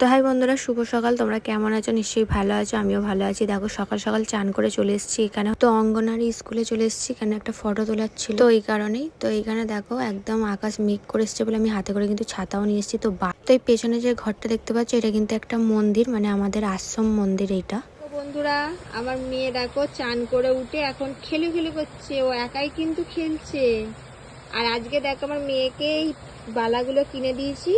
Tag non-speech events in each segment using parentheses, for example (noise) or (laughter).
তো হাই বন্ধুরা, শুভ সকাল। তোমরা কেমন আছো? নিশ্চয়ই ভালো আছো, আমিও ভালো আছি। দেখো, সকাল সকাল চান করে চলে এসেছি এখানে। তো অঙ্গনারী স্কুলে চলে এসেছি, এখানে একটা ফটো তোলার ছিল। তো এই কারণেই, তো এইখানে দেখো, একদম আকাশ মেঘ করে এসছে বলে আমি হাতে করে কিন্তু ছাতাও নিয়ে এসেছি। তো বা, তো এই পেছনে যে ঘরটা দেখতে পাচ্ছ, এটা কিন্তু একটা মন্দির মানে আমাদের আশ্রম মন্দির এইটা। বন্ধুরা, আমার মেয়ে দেখো, চান করে উঠে এখন খেলে খেলে করছে। ও একাই কিন্তু খেলছে। আর আজকে দেখো, আমার মেয়েকে এই বালাগুলো কিনে দিয়েছি।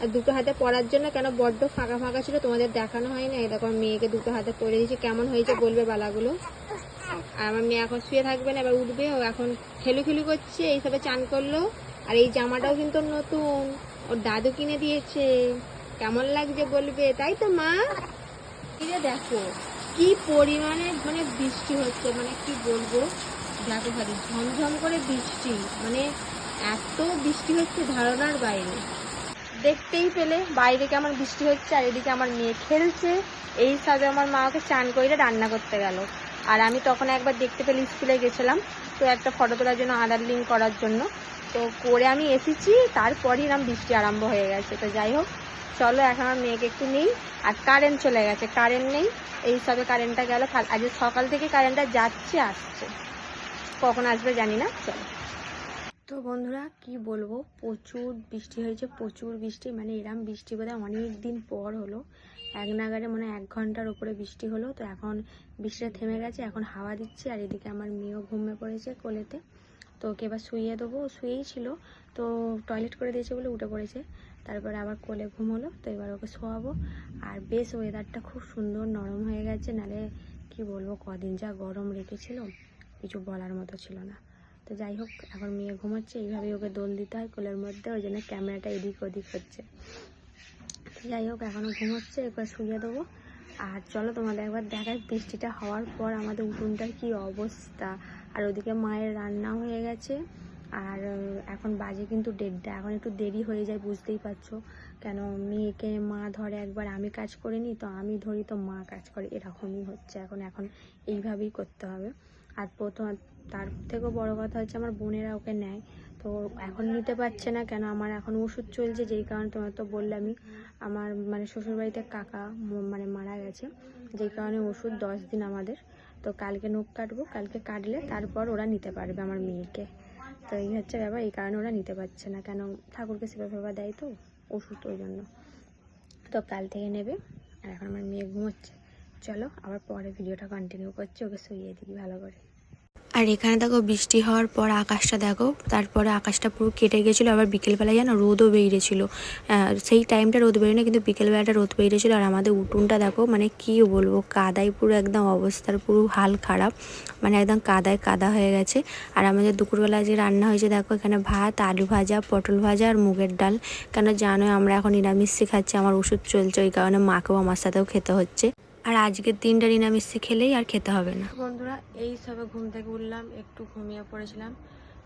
আর দুটো হাতে পরার জন্য কেন বড্ড ফাঁকা ফাঁকা ছিল তোমাদের দেখানো হয় না দেখো, মেয়েকে দুটো হাতে পরে দিয়েছি। কেমন হয়েছে বলবে বালাগুলো? আর আমার মেয়ে এখন শুয়ে থাকবে না, এবার উঠবে। ও এখন খেলু খেলু করছে, এইসবে চান করল। আর এই জামাটাও কিন্তু নতুন। ওর দাদু কিনে দিয়েছে। কেমন লাগছে বলবে? তাই তো, মা? দেখো, কি পরিমাণে মানে বৃষ্টি হচ্ছে মানে কি বলব? দেখো, খালি ঝমঝম করে বৃষ্টি। মানে এত বৃষ্টি হচ্ছে ধারণার বাইরে। দেখতেই পেলে বাইরে কেমন বৃষ্টি হচ্ছে আর এদিকে আমার মেয়ে খেলছে। এই সাথে আমার মা ওকে চান করে রান্না করতে গেল। আর আমি তখন একবার দেখতে পেলে স্কুলে গেছিলাম, তো একটা ফটো তোলার জন্য আধার লিঙ্ক করার জন্য। তো করে আমি এসেছি, তারপরই এরকম বৃষ্টি আরম্ভ হয়ে গেছে। তো যাই হোক, চলো এখন আমার মেয়েকে একটু নেই। আর কারেন্ট চলে গেছে কারেন্ট নেই। এই সবে কারেন্টটা গেল। আজ সকাল থেকে কারেন্টটা যাচ্ছে, আসছে। কখন আসবে জানি না, চলো। তো বন্ধুরা, কি বলব? প্রচুর বৃষ্টি হয়েছে, প্রচুর বৃষ্টি মানে এরম বৃষ্টি বোধহয় অনেক দিন পর হলো। এক নাগারে মানে এক ঘণ্টার উপরে বৃষ্টি হলো, তো এখন বৃষ্টিটা থেমে গেছে, এখন হাওয়া দিচ্ছে, আর এদিকে আমার মেয়েও ঘুমিয়ে পড়েছে কোলেতে। তো ওকে এবার শুইয়ে দেবো শুয়েই ছিল, তো টয়লেট করে দিয়েছে বলে উঠে পড়েছে। তারপরে আবার কোলে ঘুম হলো, তো এবার ওকে শোয়াবো। আর বেশ ওয়েদারটা খুব সুন্দর, নরম হয়ে গেছে, নালে কি বলব, কদিন যা গরম রেখেছিল, কিছু বলার মতো ছিল না। তো যাই হোক, এখন মেয়ে ঘুমাচ্ছে, এইভাবেই ওকে দোল দিতে হয় কোলের মধ্যে, ওই জন্য ক্যামেরাটা এদিক ওদিক হচ্ছে। তো যাই হোক এখনও ঘুমোচ্ছে একবার শুয়ে দেবো। আর চলো তোমাদের একবার দেখায় বৃষ্টিটা হওয়ার পর আমাদের উঠোনটার কি অবস্থা। আর ওদিকে মায়ের রান্না হয়ে গেছে। আর এখন বাজে কিন্তু দেড়টা, এখন একটু দেরি হয়ে যায়, বুঝতেই পারছ। কেন মেয়েকে মা ধরে একবার আমি কাজ করিনি তো আমি ধরি তো মা কাজ করে, এরকমই হচ্ছে। এখন এখন এইভাবেই করতে হবে। আর প্রথম তার থেকেও বড় কথা হচ্ছে আমার বোনেরা ওকে নেয়। তো এখন নিতে পারছে না কেন? আমার এখন ওষুধ চলছে, যেই কারণে তোমার তো বললামই, আমার মানে শ্বশুরবাড়িতে কাকা মানে মারা গেছে, যেই কারণে ওষুধ দশ দিন আমাদের। তো কালকে নখ কাটবো, কালকে কাটলে তারপর ওরা নিতে পারবে আমার মেয়েকে। তো এই হচ্ছে ব্যাপার, এই কারণে ওরা নিতে পারছে না। কেন? ঠাকুরকে সেবা ফেবা দেয় তো ওষুধ ওই জন্য। তো কাল থেকে নেবে, আর এখন আমার মেয়ে ঘুমোচ্ছে। চলো আবার পরে ভিডিওটা কন্টিনিউ করছি, ওকে শুইয়ে দিই ভালো করে। আর এখানে দেখো বৃষ্টি হওয়ার পর আকাশটা দেখো, তারপরে আকাশটা পুরো কেটে গেছিল, আবার বিকেলবেলায় যেন রোদও বেরিয়েছিল। সেই টাইমটা রোদ বেরিয়ে না কিন্তু বিকেলবেলাটা রোদ বেরিয়েছিল। আর আমাদের উঠোনটা দেখো মানে কি বলব, কাদায় পুরো একদম অবস্থার পুরো হাল খারাপ মানে একদম কাদায় কাদা হয়ে গেছে। আর আমাদের দুপুরবেলা যে রান্না হয়েছে, দেখো এখানে ভাত, আলু ভাজা, পটল ভাজা আর মুগের ডাল। কেন জানো আমরা এখন নিরামিষই খাচ্ছি, আমার ওষুধ চলছে, ওই কারণে মাকেও আমার সাথেও খেতে হচ্ছে। আর আজকের দিনটা নিরামিষে খেলেই আর খেতে হবে না। বন্ধুরা, এই সবে ঘুম থেকে উঠলাম, একটু ঘুমিয়ে পড়েছিলাম।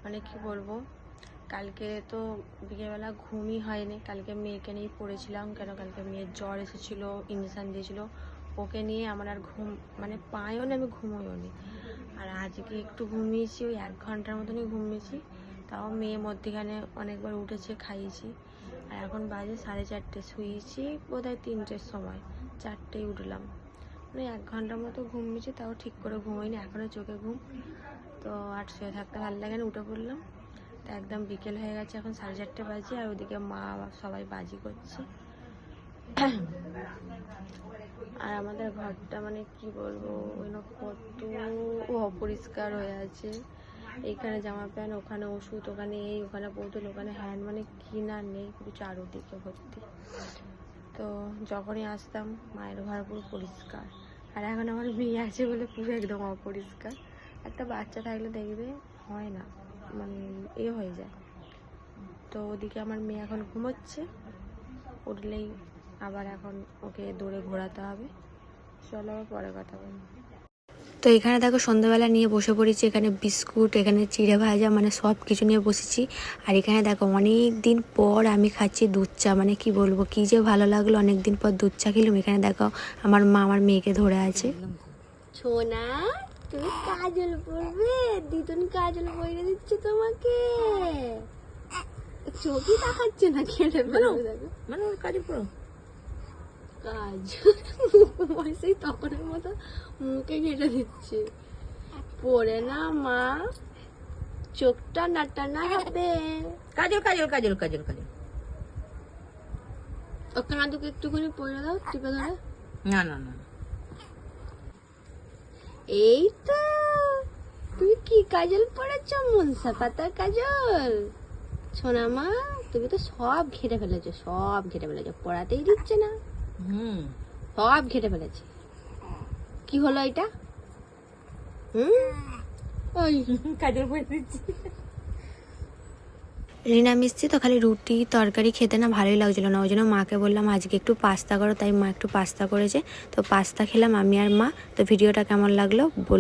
মানে কি বলব, কালকে তো বিকেলবেলা ঘুমই হয়নি। কালকে মেয়েকে নিয়ে পড়েছিলাম, কেন কালকে মেয়ের জ্বর এসেছিল ইঞ্জেকশান দিয়েছিল। ওকে নিয়ে আমার আর ঘুম মানে পায়ও না, আমি ঘুমোইও নি। আর আজকে একটু ঘুমিয়েছি, ওই এক ঘণ্টার মতনই ঘুমিয়েছি। তাও মেয়ে মধ্যেখানে অনেকবার উঠেছে, খাইয়েছি। আর এখন বাজে সাড়ে চারটে, শুয়েছি বোধহয় তিনটের সময়, চারটেই উঠলাম। মানে এক ঘণ্টার মতো ঘুমিয়েছি তাও ঠিক করে ঘুমোইনি এখনও চোখে ঘুম। তো আর শুয়ে থাকতে ভালো লাগে না, উঠে পড়লাম। তো একদম বিকেল হয়ে গেছে, এখন সাড়ে চারটে বাজে, আর ওদিকে মা সবাই বাজি করছে। আর আমাদের ঘরটা মানে কি বলব কত অপরিষ্কার হয়ে আছে। এইখানে জামা প্যান্ট, ওখানে ওষুধ, ওখানে এই, ওখানে বোতল, ওখানে হ্যান্ড মানে কি না নেই, পুরো চারোদিকে ভর্তি। তো যখনই আসতাম, মায়ের ঘর পুরো পরিষ্কার। আর এখন আমার মেয়ে আছে বলে পুরো একদম অপরিষ্কার। একটা বাচ্চা থাকলে দেখবে হয় না মানে এ হয়ে যায়। তো ওদিকে আমার মেয়ে এখন ঘুমোচ্ছে, উঠলেই আবার এখন ওকে দৌড়ে ঘোরাতে হবে। চলো পরে কথা বলব। তো এখানে দেখো সন্ধ্যাবেলা নিয়ে বসে পড়েছি এখানে বিস্কুট এখানে চিড়ে ভাজা মানে সব কিছু নিয়ে বসেছি। আর এখানে দেখো অনেক দিন পর আমি খাচ্ছি দুধ চা মানে কি বলব কি যে ভালো লাগল। অনেক দিন পর দুধ চা খেলাম এখানে দেখো আমার মা আমার মেয়েকে ধরে আছে। সোনা তুমি কাজল পরবে দিদুন কাজল পরে দিচ্ছে তোমাকে। চোখই দেখাচ্ছে না দেখো মানে ওর কাজে পুরো কাজ। (laughs) সেই তখনের মতো মুখে ঘেটে দিচ্ছে। পরে না মা চোখটা নাটানা হবে কাজল কাজল কাজল কাজল কাজল। ও কাঁদুকে একটুখানি পড়ে দাও টিপে ধরে। না না না এই তো তুমি কি কাজল পড়েছ মনসা পাতার কাজল? সোনা মা তুমি তো সব ঘেটে ফেলেছো সব ঘেটে ফেলেছো পড়াতেই দিচ্ছে না। সব ঘেটে ফেলেছি কি হলো এটা? রিনা মিস্ত্রি তো খালি রুটি, তরকারি খেতে না ভালোই লাগছিল না। ওই জন্য মাকে বললাম, আজকে একটু পাস্তা করো। তাই মা একটু পাস্তা করেছে। তো পাস্তা খেলাম আমি আর মা। তো ভিডিওটা কেমন লাগল বল